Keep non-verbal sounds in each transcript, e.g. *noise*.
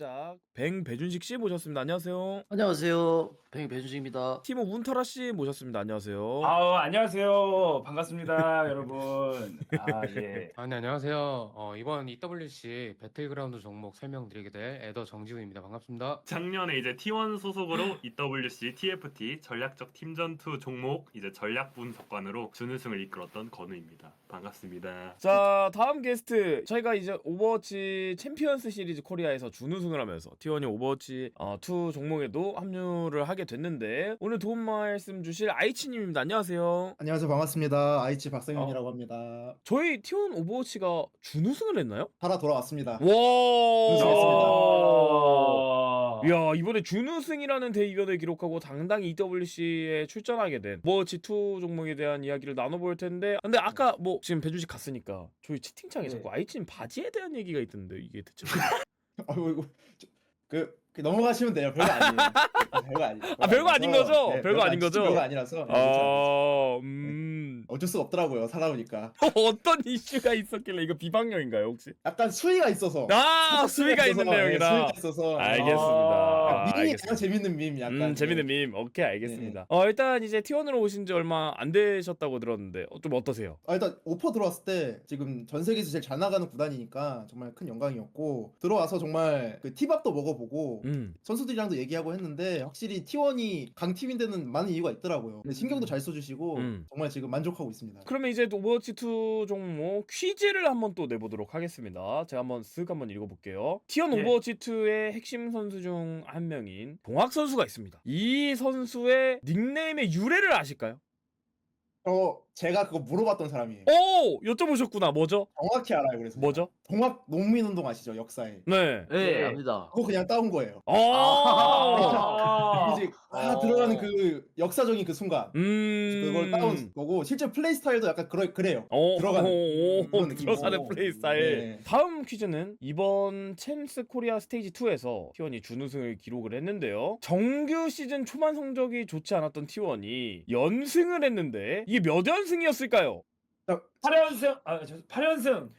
제작자 뱅배준식 씨 모셨습니다. 안녕하세요. 안녕하세요. 뱅 배준식입니다. 티모 문타라 씨 모셨습니다. 안녕하세요. 아우 안녕하세요 반갑습니다 여러분 아 예. 아, 네, 안녕하세요. 어, 이번 EWC 배틀그라운드 종목 설명드리게 될 에더 정지훈입니다. 반갑습니다. 작년에 이제 T1 소속으로 EWC TFT 전략적 팀전투 종목 이제 전략 분석관으로 준우승을 이끌었던 건우입니다. 반갑습니다. 자 다음 게스트 저희가 이제 오버워치 챔피언스 시리즈 코리아에서 준우승 을 하면서 T1이 오버워치 어, 2 종목에도 합류를 하게 됐는데 오늘 도움 말씀 주실 아이치님입니다. 안녕하세요. 안녕하세요 반갑습니다 아이치 박성현이라고 합니다 저희 T1 오버워치가 준우승을 했나요? 살아 돌아왔습니다 와. 아. 야 이번에 준우승이라는 대이변을 기록하고 당당히 EWC에 출전하게 된 오버워치 2 종목에 대한 이야기를 나눠볼 텐데 근데 아까 뭐 지금 배주식 갔으니까 저희 채팅창에 네. 자꾸 아이친 바지에 대한 얘기가 있던데 이게 대체 *laughs* 어이구 저- 그, 그 넘어가시면 돼요 별거 아니에요 아, 별거 아니에요 아, 별거 아닌 아니라서. 거죠? 네, 별거 아닌 아니- 거죠? 별거 아니라서 네, 괜찮아요. 아 음... 어쩔 수 없더라고요 살아오니까. *laughs* 어떤 이슈가 있었길래 이거 비방용인가요 혹시? 약간 수위가 있어서. 아 *laughs* 수위가 있는 있어서, 네, 내용이라. 수위가 있어서. 알겠습니다. 아, 밈이 알겠습니다. 가장 재밌는 밈 약간. 음 재밌는 네. 밈. 오케이 알겠습니다. 어 일단 이제 T1으로 오신 지 얼마 안 되셨다고 들었는데 어, 좀 어떠세요? 아, 일단 오퍼 들어왔을 때 지금 전 세계에서 제일 잘 나가는 구단이니까 정말 큰 영광이었고 들어와서 정말 그 티밥도 먹어보고 음. 선수들이랑도 얘기하고 했는데 확실히 T1이 강팀인 데는 많은 이유가 있더라고요. 근데 신경도 잘 써주시고 음. 정말 지금 만족 하고 있습니다. 그러면 이제 오버워치 2 종목 퀴즈를 한번 또 내보도록 하겠습니다. 제가 한번 쓱 한번 읽어볼게요. 티언 예. 오버워치 2의 핵심 선수 중 한 명인 동학 선수가 있습니다. 이 선수의 닉네임의 유래를 아실까요? 어 제가 그거 물어봤던 사람이에요. 오 여쭤보셨구나. 뭐죠? 정확히 알아요. 그래서 뭐죠? 동학 농민 운동 아시죠? 역사에 네. 네, 네. 압니다. 그거 그냥 따온 거예요. 아. 아. *laughs* 이제 아, 아. 들어가는 그 역사적인 그 순간 음. 그걸 따온 거고 실제 플레이 스타일도 약간 그러, 그래요. 어, 들어가는 오, 오, 그런 느낌이고. 들어가는 플레이 스타일. 네. 다음 퀴즈는 이번 챔스 코리아 스테이지 2에서 T1이 준우승을 기록을 했는데요. 정규 시즌 초반 성적이 좋지 않았던 T1이 연승을 했는데 이게 몇 연승 이었을까요? 8연승 아 저, 8연승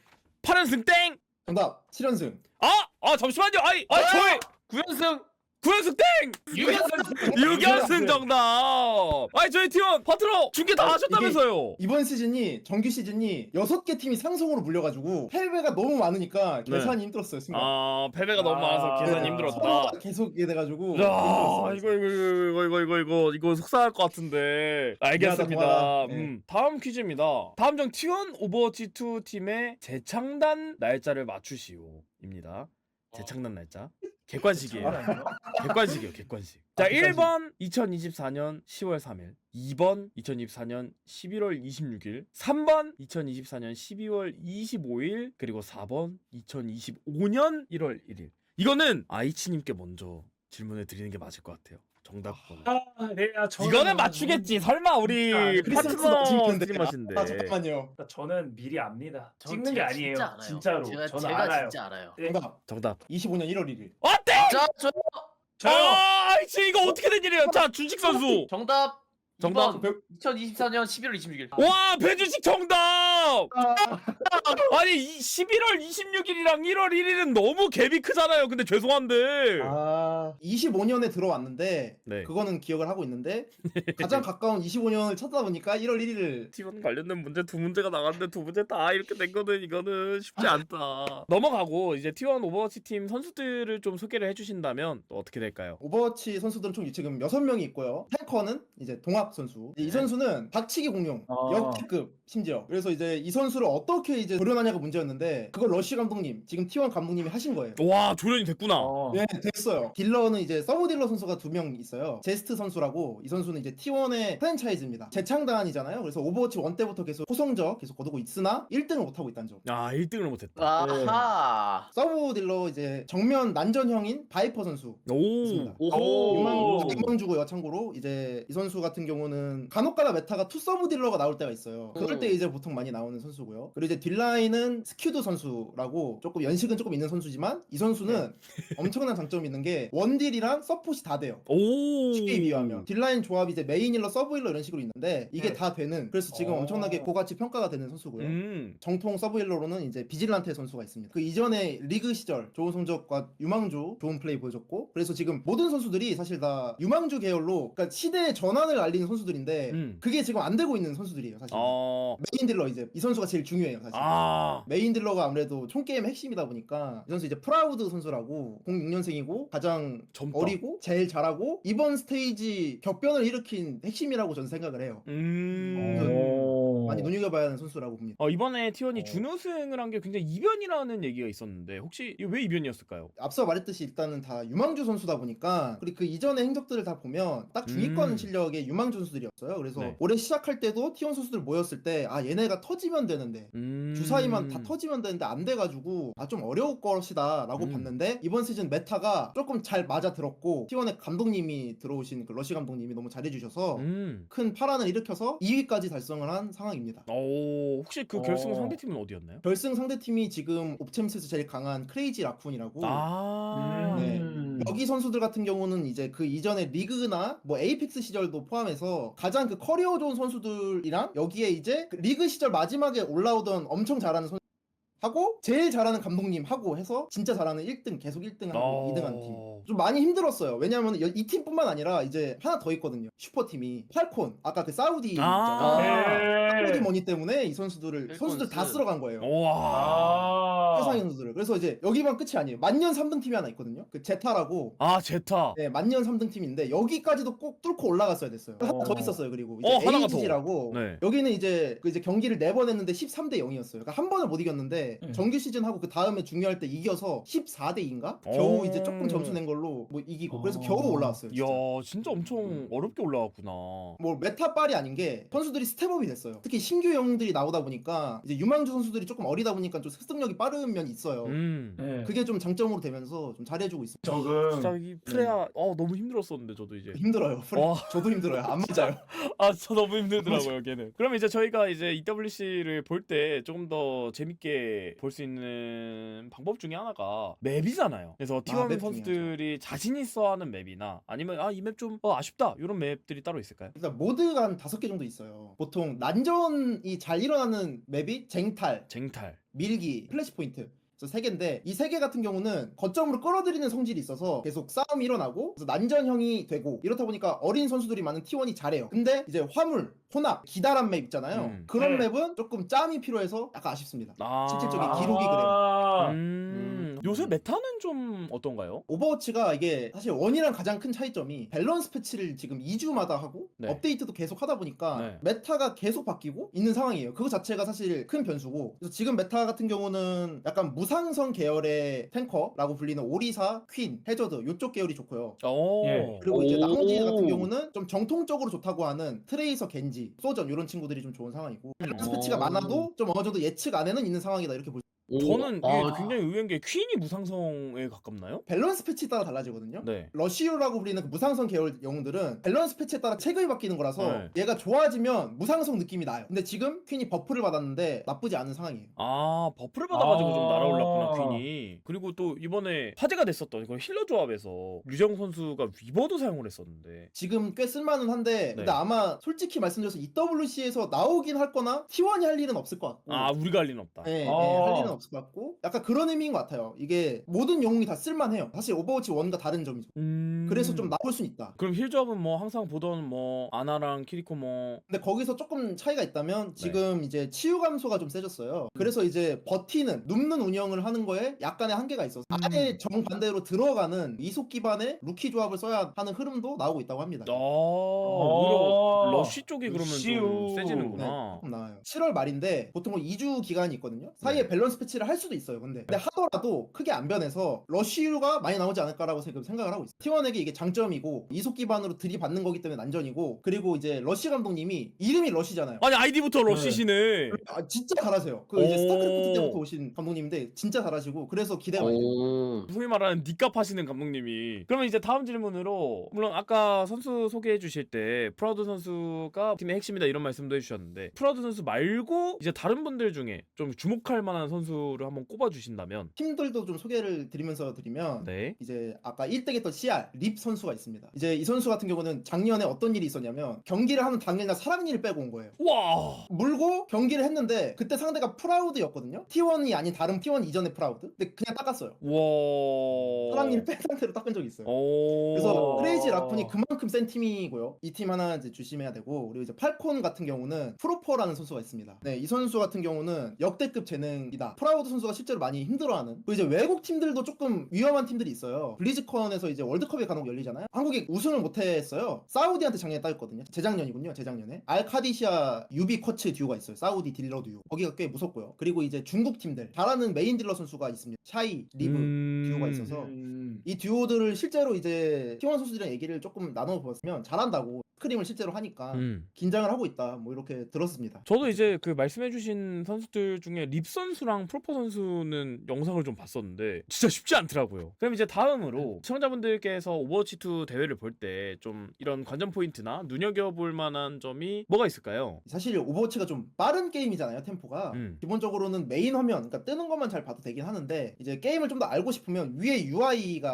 8연승 땡! 정답 7연승. 아! 아 잠시만요. 아이, 아 저희 9연승 9연승 땡! 6연승 6연승 정답! 아니 저희 T1 파트너 중계 다 아, 하셨다면서요? 이번 시즌이 정규 시즌이 6개 팀이 상성으로 물려가지고 패배가 너무 많으니까 네. 계산이 힘들었어요. 순간. 아 패배가 너무 많아서 아, 계산이 네, 힘들었다. 서로가 계속 이게 돼가지고 야, 힘들었어요. 이거 이거 이거 이거 이거 이거 이거 속상할 것 같은데. 알겠습니다. 미안하다, 네. 음, 다음 퀴즈입니다. 다음 정 T1 오버워치 2 팀의 재창단 날짜를 맞추시오입니다. 재창단 날짜. 객관식이에요. 객관식이에요, 객관식. 자, 아, 객관식. 1번 2024년 10월 3일, 2번 2024년 11월 26일, 3번 2024년 12월 25일, 그리고 4번 2025년 1월 1일. 이거는 아이치님께 먼저 질문을 드리는 게 맞을 것 같아요. 정답번호. 아네 아, 저는- 이거는 맞추겠지. 설마 우리 아, 크리스마스 파트너 텐데. 스트리머신데. 아, 잠깐만요. 저는 미리 압니다 전 찍는 게 제가 아니에요 진짜 알아요. 진짜로 제가, 저는 제가 알아요 진짜 알아요. 네. 정답 정답. 25년 1월 1일. 어, 땡! 자, 저 저요 아, 이거 어떻게 된 일이에요? 자, 준식 선수. 정답 정답. 2번 2024년 11월 26일. 와, 배주식 정답! *laughs* 아니, 이 11월 26일이랑 1월 1일은 너무 갭이 크잖아요. 근데 죄송한데. 아 25년에 들어왔는데 네. 그거는 기억을 하고 있는데 *laughs* 가장 가까운 25년을 찾다 보니까 1월 1일을 T1 관련된 문제 두 문제가 나갔는데 두 문제 다 이렇게 된 거는 이거는 쉽지 않다. *laughs* 넘어가고 이제 T1 오버워치 팀 선수들을 좀 소개를 해주신다면 또 어떻게 될까요? 오버워치 선수들은 총 지금 6명이 있고요. 탱커는 이제 동학 선수. 이 선수는 박치기 공룡, 아. 역대급 심지어. 그래서 이제 이 선수를 어떻게 이제 조련하냐가 문제였는데 그걸 러쉬 감독님, 지금 T1 감독님이 하신 거예요. 와, 조련이 됐구나. 어. 네, 됐어요. 딜러는 이제 서브 딜러 선수가 두 명 있어요. 제스트 선수라고 이 선수는 이제 T1의 프랜차이즈입니다. 재창단이잖아요. 그래서 오버워치 1 때부터 계속 호성적 계속 거두고 있으나 1등을 못 하고 있다는 점. 아, 1등을 못했다. 아하. 서브 딜러 이제 정면 난전형인 바이퍼 선수. 오. 있습니다. 오호. 육망, 육망 주고요. 참고로 이제 이 선수 같은 경우는 간혹가다 메타가 투 서브 딜러가 나올 때가 있어요. 그럴 오. 때 이제 보통 많이 나오는 선수고요. 그리고 이제 딜라인은 스큐드 선수라고 조금 연식은 조금 있는 선수지만 이 선수는 엄청난 장점이 있는 게 원딜이랑 서폿이 다 돼요. 오. 쉽게 비유하면 딜라인 조합이 이제 메인 힐러 서브 힐러 이런 식으로 있는데 이게 네. 다 되는 그래서 지금 어. 엄청나게 고가치 평가가 되는 선수고요. 음. 정통 서브 힐러로는 이제 비질란테 선수가 있습니다. 그 이전에 리그 시절 좋은 성적과 유망주 좋은 플레이 보여줬고 그래서 지금 모든 선수들이 사실 다 유망주 계열로 그러니까 시대의 전환을 알리는 선수들인데 음. 그게 지금 안 되고 있는 선수들이에요 사실. 어. 메인 딜러 이제 이 선수가 제일 중요해요 사실. 아. 메인 딜러가 아무래도 총 게임의 핵심이다 보니까 이 선수 이제 프라우드 선수라고 06년생이고 가장 젊다. 어리고 제일 잘하고 이번 스테이지 격변을 일으킨 핵심이라고 저는 생각을 해요. 음. 오. 많이 눈여겨봐야 하는 선수라고 봅니다. 어, 이번에 T1이 어. 준우승을 한 게 굉장히 이변이라는 얘기가 있었는데 혹시 이게 왜 이변이었을까요? 앞서 말했듯이 일단은 다 유망주 선수다 보니까 그리고 그 이전의 행적들을 다 보면 딱 중위권 음. 실력의 유망주 선수들이었어요. 그래서 네. 올해 시작할 때도 T1 선수들 모였을 때 아 얘네가 터지면 되는데 음. 주사위만 다 터지면 되는데 안 돼가지고 아 좀 어려울 것이다 라고 음. 봤는데 이번 시즌 메타가 조금 잘 맞아 들었고 T1의 감독님이 들어오신 그 러시 감독님이 너무 잘해주셔서 음. 큰 파란을 일으켜서 2위까지 달성을 한 상황입니다. 오, 혹시 그 결승 어. 상대팀은 어디였나요? 결승 상대팀이 지금 옵챔스에서 제일 강한 크레이지 라쿤이라고 아. 네. 음. 여기 선수들 같은 경우는 이제 그 이전에 리그나 뭐 에이펙스 시절도 포함해서 가장 그 커리어 좋은 선수들이랑 여기에 이제 그 리그 시절 마지막에 올라오던 엄청 잘하는 선수 하고 제일 잘하는 감독님 하고 해서 진짜 잘하는 1등 계속 1등 하고 어. 2등 한 팀. 좀 많이 힘들었어요. 왜냐하면 이 팀뿐만 아니라 이제 하나 더 있거든요. 슈퍼팀이 팔콘. 아까 그 사우디 아. 있잖아요. 사우디 네. 머니 때문에 이 선수들을. 선수들 다 쓸어 간 거예요. 와. 아. 세상의 선수들을. 그래서 이제 여기만 끝이 아니에요. 만년 3등 팀이 하나 있거든요. 그 제타라고 아, 제타. 네, 만년 3등 팀인데 여기까지도 꼭 뚫고 올라갔어야 됐어요. 하나 어. 더 있었어요. 그리고 어, 이제 더. AG라고 네. 여기는 이제 그 이제 경기를 네 번 했는데 13대 0이었어요. 그러니까 한 번을 못 이겼는데 음. 정규 시즌 하고 그 다음에 중요할 때 이겨서 14대 2인가? 어. 겨우 이제 조금 점수 낸 걸로 뭐 이기고 그래서 어. 겨우 올라왔어요. 이야, 진짜. 진짜 엄청 어렵게 올라왔구나. 뭐 메타빨이 아닌 게 선수들이 스텝업이 됐어요. 특히 신규 영웅들이 나오다 보니까 이제 유망주 선수들이 조금 어리다 보니까 좀 습득력이 빠른 면이 있어요. 음. 네. 그게 좀 장점으로 되면서 좀 잘해주고 있습니다. 진짜 이 프레아 어 너무 힘들었었는데 저도 이제 힘들어요. 프레- 와. 저도 힘들어요. 안 맞아요. *laughs* 아, 저 너무 힘들더라고요, 걔는. 그럼 이제 저희가 이제 EWC를 볼 때 조금 더 재밌게 볼 수 있는 방법 중에 하나가 맵이잖아요. 그래서 T1 맵 선수들이 자신 있어 하는 맵이나 아니면 아, 이 맵좀 어, 아쉽다. 이런 맵들이 따로 있을까요? 일단 모드가 한 다섯 개 정도 있어요. 보통 난전이 잘 일어나는 맵이 쟁탈, 쟁탈. 밀기, 플래시 포인트. 그래서 세 개인데 이 세 개 같은 경우는 거점으로 끌어들이는 성질이 있어서 계속 싸움이 일어나고 그래서 난전형이 되고 이렇다 보니까 어린 선수들이 많은 T1이 잘해요. 근데 이제 화물, 혼합, 기다란 맵 있잖아요. 음. 그런 네. 맵은 조금 짬이 필요해서 약간 아쉽습니다. 아. 실질적인 기록이 그래요. 아. 음. 요새 메타는 좀 어떤가요? 오버워치가 이게 사실 원이랑 가장 큰 차이점이 밸런스 패치를 지금 2주마다 하고 네. 업데이트도 계속 하다 보니까 네. 메타가 계속 바뀌고 있는 상황이에요. 그거 자체가 사실 큰 변수고 그래서 지금 메타 같은 경우는 약간 무 상성 계열의 탱커라고 불리는 오리사, 퀸, 해저드 이쪽 계열이 좋고요. 어. 예. 그리고 이제 나머지 오. 같은 경우는 좀 정통적으로 좋다고 하는 트레이서, 겐지, 소전 이런 친구들이 좀 좋은 상황이고 어. 패치가 많아도 좀 어느 정도 예측 안에는 있는 상황이다 이렇게 볼 수. 저는 이게 아. 굉장히 의외인 게 퀸이 무상성에 가깝나요? 밸런스 패치 따라 달라지거든요. 네. 러시오라고 불리는 그 무상성 계열 영웅들은 밸런스 패치에 따라 체급이 바뀌는 거라서 네. 얘가 좋아지면 무상성 느낌이 나요. 근데 지금 퀸이 버프를 받았는데 나쁘지 않은 상황이에요. 아 버프를 받아가지고 좀 아. 날아올랐구나 퀸이 그리고 또 이번에 화제가 됐었던 그 힐러 조합에서 류정 선수가 위버도 사용을 했었는데 지금 꽤 쓸만은 한데 네. 근데 아마 솔직히 말씀드려서 EWC에서 나오긴 할 거나 T1이 할 일은 없을 것 같고 아 우리가 할 리는 없다 네, 아. 네, 할 일은 없을 것 같고 약간 그런 의미인 것 같아요. 이게 모든 영웅이 다 쓸만해요. 사실 오버워치 1과 다른 점이죠. 음... 그래서 좀 나올 수는 있다. 그럼 힐 조합은 뭐 항상 보던 뭐 아나랑 키리코 뭐 근데 거기서 조금 차이가 네. 있다면 지금 이제 치유 감소가 좀 세졌어요. 그래서 이제 버티는 눕는 운영을 하는 거에 약간의 한계가 있어서 음. 아예 정반대로 들어가는 이속 기반의 루키 조합을 써야 하는 흐름도 나오고 있다고 합니다. 아, 오히려 러쉬 쪽이 그러면 좀. 세지는구나 조금 나와요. 7월 말인데 보통 2주 기간이 있거든요. 사이에 네. 밸런스 패치 패치를 할 수도 있어요. 근데, 근데 하더라도 크게 안 변해서 러쉬유가 많이 나오지 않을까라고 지금 생각을 하고 있어요. T1에게 이게 장점이고 이속 기반으로 들이받는 거기 때문에 난전이고 그리고 이제 러쉬 감독님이 이름이 러쉬잖아요. 아니 아이디부터 러시시네. 아, 진짜 잘하세요. 그 이제 오. 스타크래프트 때부터 오신 감독님인데 진짜 잘하시고 그래서 기대가 많이 돼요. 오. 소위 말하는 니값 하시는 감독님이. 그러면 이제 다음 질문으로 물론 아까 선수 소개해 주실 때 프라우드 선수가 팀의 핵심이다 이런 말씀도 해주셨는데 프라우드 선수 말고 이제 다른 분들 중에 좀 주목할 만한 선수 를 한번 꼽아 주신다면 팀들도 좀 소개를 드리면서 드리면 네. 이제 아까 1등 CR 립 선수가 있습니다. 이제 이 선수 같은 경우는 작년에 어떤 일이 있었냐면 경기를 하는 당일날 사랑니를 빼고 온 거예요. 와. 물고 경기를 했는데 그때 상대가 프라우드였거든요. T1이 아닌 다른 T1 이전의 프라우드. 근데 그냥 닦았어요. 와. 사랑니를 뺀 상태로 닦은 적이 있어요. 오. 그래서 크레이지 라쿤이 그만큼 센 팀이고요. 이 팀 하나 이제 조심해야 되고 그리고 이제 팔콘 같은 경우는 프로퍼라는 선수가 있습니다. 네, 이 선수 같은 경우는 역대급 재능이다. 프라 우드 선수가 실제로 많이 힘들어하는. 그리고 이제 외국 팀들도 조금 위험한 팀들이 있어요. 블리즈컨에서 이제 월드컵이 간혹 열리잖아요. 한국이 우승을 못했어요. 사우디한테 작년에 따였거든요. 재작년이군요. 재작년에 알카디시아 유비 커츠 듀오가 있어요. 사우디 딜러 듀오. 거기가 꽤 무섭고요. 그리고 이제 중국 팀들 잘하는 메인 딜러 선수가 있습니다. 샤이, 리브, 음. 듀오가 있어서 음. 이 듀오들을 실제로 이제 T1 선수들이랑 얘기를 조금 나눠보았으면 잘한다고 스크림을 실제로 하니까 음. 긴장을 하고 있다 뭐 이렇게 들었습니다. 저도 이제 그 말씀해주신 선수들 중에 립 선수랑 프로퍼 선수는 영상을 좀 봤었는데 진짜 쉽지 않더라고요. 그럼 이제 다음으로 시청자분들께서 오버워치 2 대회를 볼 때 좀 이런 관전 포인트나 눈여겨볼 만한 점이 뭐가 있을까요? 사실 오버워치가 좀 빠른 게임이잖아요 템포가 음. 기본적으로는 메인 화면 그러니까 뜨는 것만 잘 봐도 되긴 하는데 이제 게임을 좀 더 알고 싶으면 위에 UI가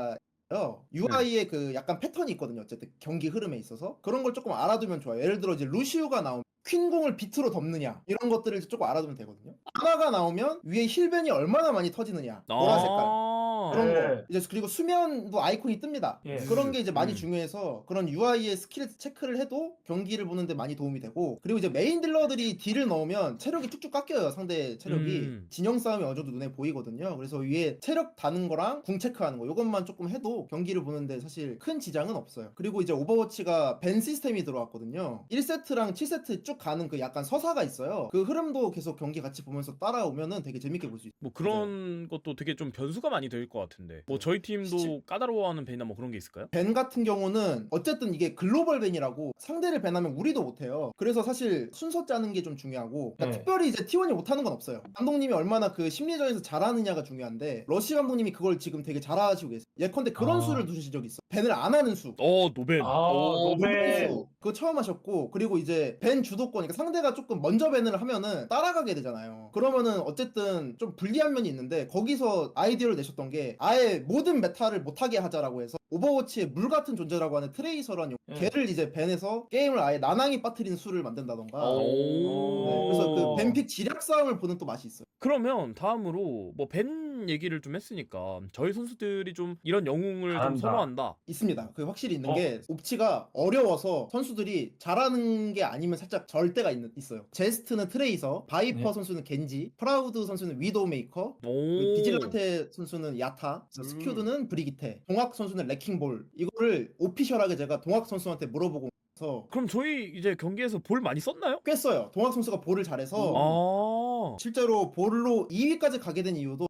요 UI에 그 약간 패턴이 있거든요. 어쨌든 경기 흐름에 있어서 그런 걸 조금 알아두면 좋아요. 예를 들어 이제 루시우가 나오면 퀸공을 비트로 덮느냐 이런 것들을 조금 알아두면 되거든요. 아나가 나오면 위에 힐벤이 얼마나 많이 터지느냐 보라 색깔 아. 그런 네. 거 이제 그리고 수면도 아이콘이 뜹니다. 예. 그런 게 이제 많이 음. 중요해서 그런 UI의 스킬 체크를 해도 경기를 보는데 많이 도움이 되고 그리고 이제 메인 딜러들이 딜을 넣으면 체력이 쭉쭉 깎여요 상대 체력이 음. 진영 싸움이 어느 정도 눈에 보이거든요. 그래서 위에 체력 다는 거랑 궁 체크하는 거 이것만 조금 해도 경기를 보는데 사실 큰 지장은 없어요. 그리고 이제 오버워치가 밴 시스템이 들어왔거든요. 1세트랑 7세트 쭉 가는 그 약간 서사가 있어요. 그 흐름도 계속 경기 같이 보면서 따라오면은 되게 재밌게 볼 수 있어요. 뭐 그런 것도 되게 좀 변수가 많이 될것 같은데 뭐 저희 팀도 시- 까다로워하는 벤이나 뭐 그런 게 있을까요? 밴 같은 경우는 어쨌든 이게 글로벌 밴이라고 상대를 밴하면 우리도 못해요. 그래서 사실 순서 짜는 게 좀 중요하고 그러니까 네. 특별히 이제 T1이 못하는 건 없어요. 감독님이 얼마나 그 심리전에서 잘하느냐가 중요한데 러시 감독님이 그걸 지금 되게 잘하시고 계세요. 예컨대 그런 아. 수를 두신 적이 있어. 밴을 안 하는 수. 어 노벤. 아, 오, 노벨. 수. 그거 처음 하셨고 그리고 이제 밴 주도권 그러니까 상대가 조금 먼저 밴을 하면은 따라가게 되잖아요 그러면은 어쨌든 좀 불리한 면이 있는데 거기서 아이디어를 내셨던 게 아예 모든 메타를 못하게 하자라고 해서 오버워치의 물 같은 존재라고 하는 트레이서라는 용- 예. 걔를 이제 밴에서 게임을 아예 나낭이 빠뜨리는 수를 만든다던가 오. 네, 그래서 그 밴픽 지략 싸움을 보는 또 맛이 있어요 그러면 다음으로 뭐 벤 얘기를 좀 했으니까 저희 선수들이 좀 이런 영웅을 좀 잘한다. 선호한다. 있습니다. 그 확실히 있는 어. 게 옵치가 어려워서 선수들이 잘하는 게 아니면 살짝 절대가 있, 있어요. 제스트는 트레이서, 바이퍼 네. 선수는 겐지, 프라우드 선수는 위도우메이커, 오. 그리고 비질란테 선수는 야타, 음. 스큐드는 브리기테, 동학 선수는 레킹볼. 이거를 오피셜하게 제가 동학 선수한테 물어보고 서 그럼 저희 이제 경기에서 볼 많이 썼나요? 꽤 써요. 동학 선수가 볼을 잘해서 아. 실제로 볼로 2위까지 가게 된 이유도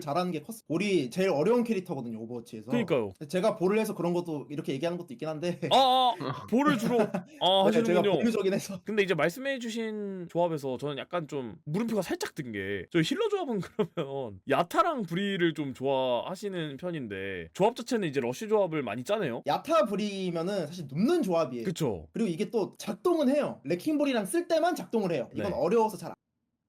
볼을 잘하는 게 컸어요. 볼이 제일 어려운 캐릭터거든요 오버워치에서. 그러니까요. 제가 볼을 해서 그런 것도 이렇게 얘기하는 것도 있긴 한데 아, 아 볼을 주로 아 *laughs* 네, 제가 하시는군요. 보류적인 해서 근데 이제 말씀해주신 조합에서 저는 약간 좀 물음표가 살짝 든 게 저희 힐러 조합은 *laughs* 그러면 야타랑 브리를 좀 좋아하시는 편인데 조합 자체는 이제 러쉬 조합을 많이 짜네요. 야타 브리면은 사실 눕는 조합이에요. 그쵸? 그리고 이게 또 작동은 해요. 레킹볼이랑 쓸 때만 작동을 해요. 이건 네. 어려워서 잘 안-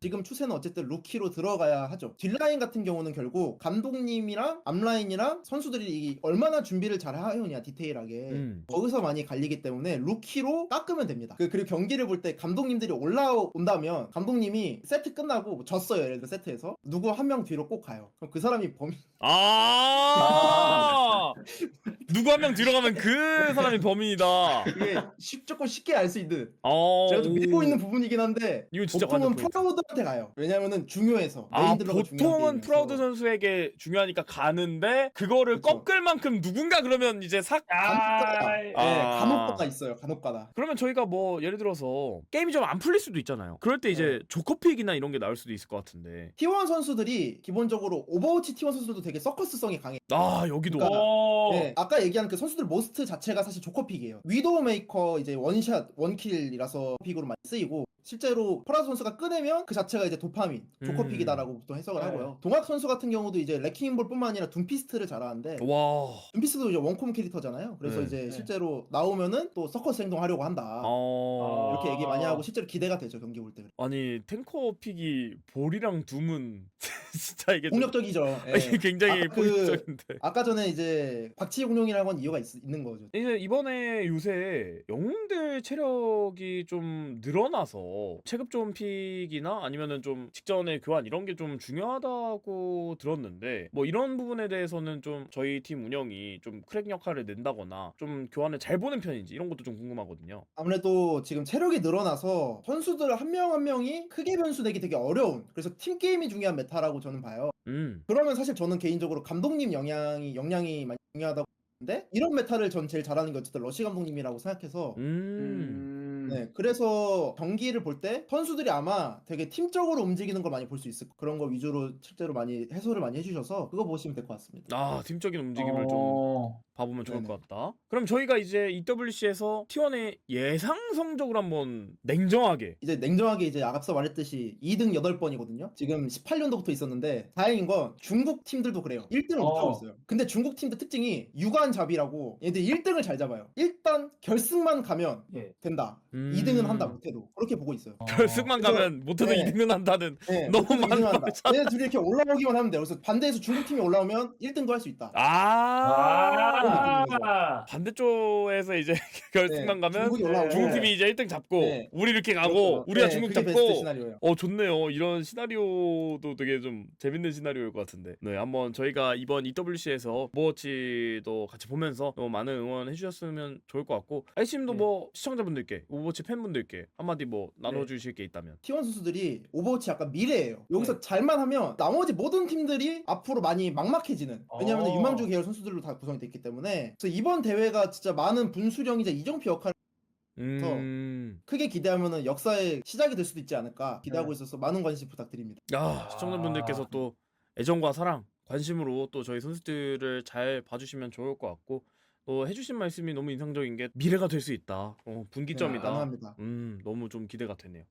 지금 추세는 어쨌든 루키로 들어가야 하죠. 뒷라인 같은 경우는 결국 감독님이랑 앞라인이랑 선수들이 이 얼마나 준비를 잘 하느냐 디테일하게 음. 거기서 많이 갈리기 때문에 루키로 깎으면 됩니다. 그, 그리고 경기를 볼 때 감독님들이 올라온다면 감독님이 세트 끝나고 뭐 졌어요. 예를 들어 세트에서 누구 한 명 뒤로 꼭 가요. 그럼 그 사람이 범인 아 *laughs* *laughs* 누구 한 명 들어가면 그 사람이 범인이다. 이게 쉽, 조금 쉽게 알 수 있는 어. 제가 좀 밀고 있는 부분이긴 한데 이거 진짜 보통은. 프라우드 프라우드한테 가요. 왜냐면은 중요해서 아 메인 딜러가 중요한 보통은 게임이어서. 프라우드 선수에게 중요하니까 가는데 그거를 그쵸. 꺾을 만큼 누군가 그러면 이제 삭 아, 네, 아. 간혹가다 있어요. 간혹가다. 그러면 저희가 뭐 예를 들어서 게임이 좀 안 풀릴 수도 있잖아요. 그럴 때 이제 네. 조커픽이나 이런 게 나올 수도 있을 것 같은데. T1 선수들이 기본적으로 오버워치 T1 선수들도 되게 서커스성이 강해. 아 여기도 그러니까 오. 네, 아까 얘기한 그 선수들 모스트 자체가 사실 조커픽이에요. 위도우 메이커 이제 원샷 원킬이라서 픽으로 많이 쓰이고 실제로 프라드 선수가 꺼내면 그 자체가 이제 도파민 조커픽이다라고 보통 해석을 네. 하고요. 동학 선수 같은 경우도 이제 레킹볼뿐만 아니라 둠피스트를 잘하는데 와. 둠피스트도 이제 원콤 캐릭터잖아요. 그래서 네. 이제 네. 실제로 나오면은 또 서커스 행동하려고 한다. 어... 이렇게 얘기 많이 하고 실제로 기대가 되죠 경기 볼 때. 아니 탱커 픽이 볼이랑 둠은 *laughs* 진짜 이게 좀- 공격적이죠. *laughs* 예. 굉장히 아, 그- 포인트적인데. 아까 전에 이제 박치기 공룡이라고 한 이유가 있, 있는 거죠. 이제 이번에 요새 영웅들 체력이 좀 늘어나서 체급 좋은 픽이나 아니면은 좀 직전에 교환 이런 게 좀 중요하다고 들었는데 뭐 이런 부분에 대해서는 좀 저희 팀 운영이 좀 크랙 역할을 낸다거나 좀 교환을 잘 보는 편인지 이런 것도 좀 궁금하거든요. 아무래도 지금 체력이 늘어나서 선수들 한 명 한 명이 크게 변수 내기 되게 어려운 그래서 팀 게임이 중요한 메타라고 저는 봐요. 음. 그러면 사실 저는 개인적으로 감독님 영향이 영향이 많이 중요하다고 보는데 이런 메타를 전 제일 잘하는 게 어쨌든 러시 감독님이라고 생각해서 음. 네 그래서 경기를 볼 때 선수들이 아마 되게 팀적으로 움직이는 걸 많이 볼 수 있을 거- 그런 거 위주로 실제로 많이 해설을 많이 해주셔서 그거 보시면 될 것 같습니다. 아 팀적인 움직임을 좀 어. 봐보면 좋을 네네. 것 같다. 그럼 저희가 이제 EWC에서 T1의 예상 성적으로 한번 냉정하게 이제 냉정하게 이제 앞서 말했듯이 2등 8번이거든요. 지금 18년도부터 있었는데 다행인 건 중국 팀들도 그래요. 1등을 못 하고 어. 있어요. 근데 중국 팀들 특징이 유관잡이라고 얘들 1등을 잘 잡아요. 일단 결승만 가면 예. 된다. 음. 2등은 한다 못해도 그렇게 보고 있어요. 결승만 그래서- 가면 못해도 네. 2등은 한다는 네, *laughs* 너무 못해도 2등은 한다. 만만하잖아. 얘네 둘이 이렇게 올라오기만 하면 돼요. 그래서 반대에서 중국 팀이 올라오면 1등도 할 수 있다. 아, 아. 반대쪽에서 이제 *laughs* 결승만 네, 가면 중국이 올라오고 중국 팀이 이제 1등 잡고 네. 우리 이렇게 가고 그렇죠. 우리가 네, 중국 그게 베스트 잡고 시나리오예요. 어 좋네요. 이런 시나리오도 되게 좀 재밌는 시나리오일 것 같은데. 네, 한번 저희가 이번 EWC에서 오버워치도 같이 보면서 또 많은 응원 해 주셨으면 좋을 것 같고 아이씨님도 네. 뭐 시청자분들께 오버워치 팬분들께 한마디 뭐 나눠 주실 게 있다면. T1 선수들이 오버워치 약간 미래예요. 여기서 네. 잘만 하면 나머지 모든 팀들이 앞으로 많이 막막해지는. 왜냐하면 어. 유망주 계열 선수들로 다 구성이 됐기 때문에. 그래서 이번 대회가 진짜 많은 분수령이자 이정표 역할 음. 크게 기대하면은 역사의 시작이 될 수도 있지 않을까 기대하고 네. 있어서 많은 관심 부탁드립니다. 아, 시청자분들께서 또 애정과 사랑, 관심으로 또 저희 선수들을 잘 봐주시면 좋을 것 같고 또 해주신 말씀이 너무 인상적인 게 미래가 될 수 있다. 어, 네, 분기점이다. 감사합니다. 음, 너무 좀 기대가 되네요.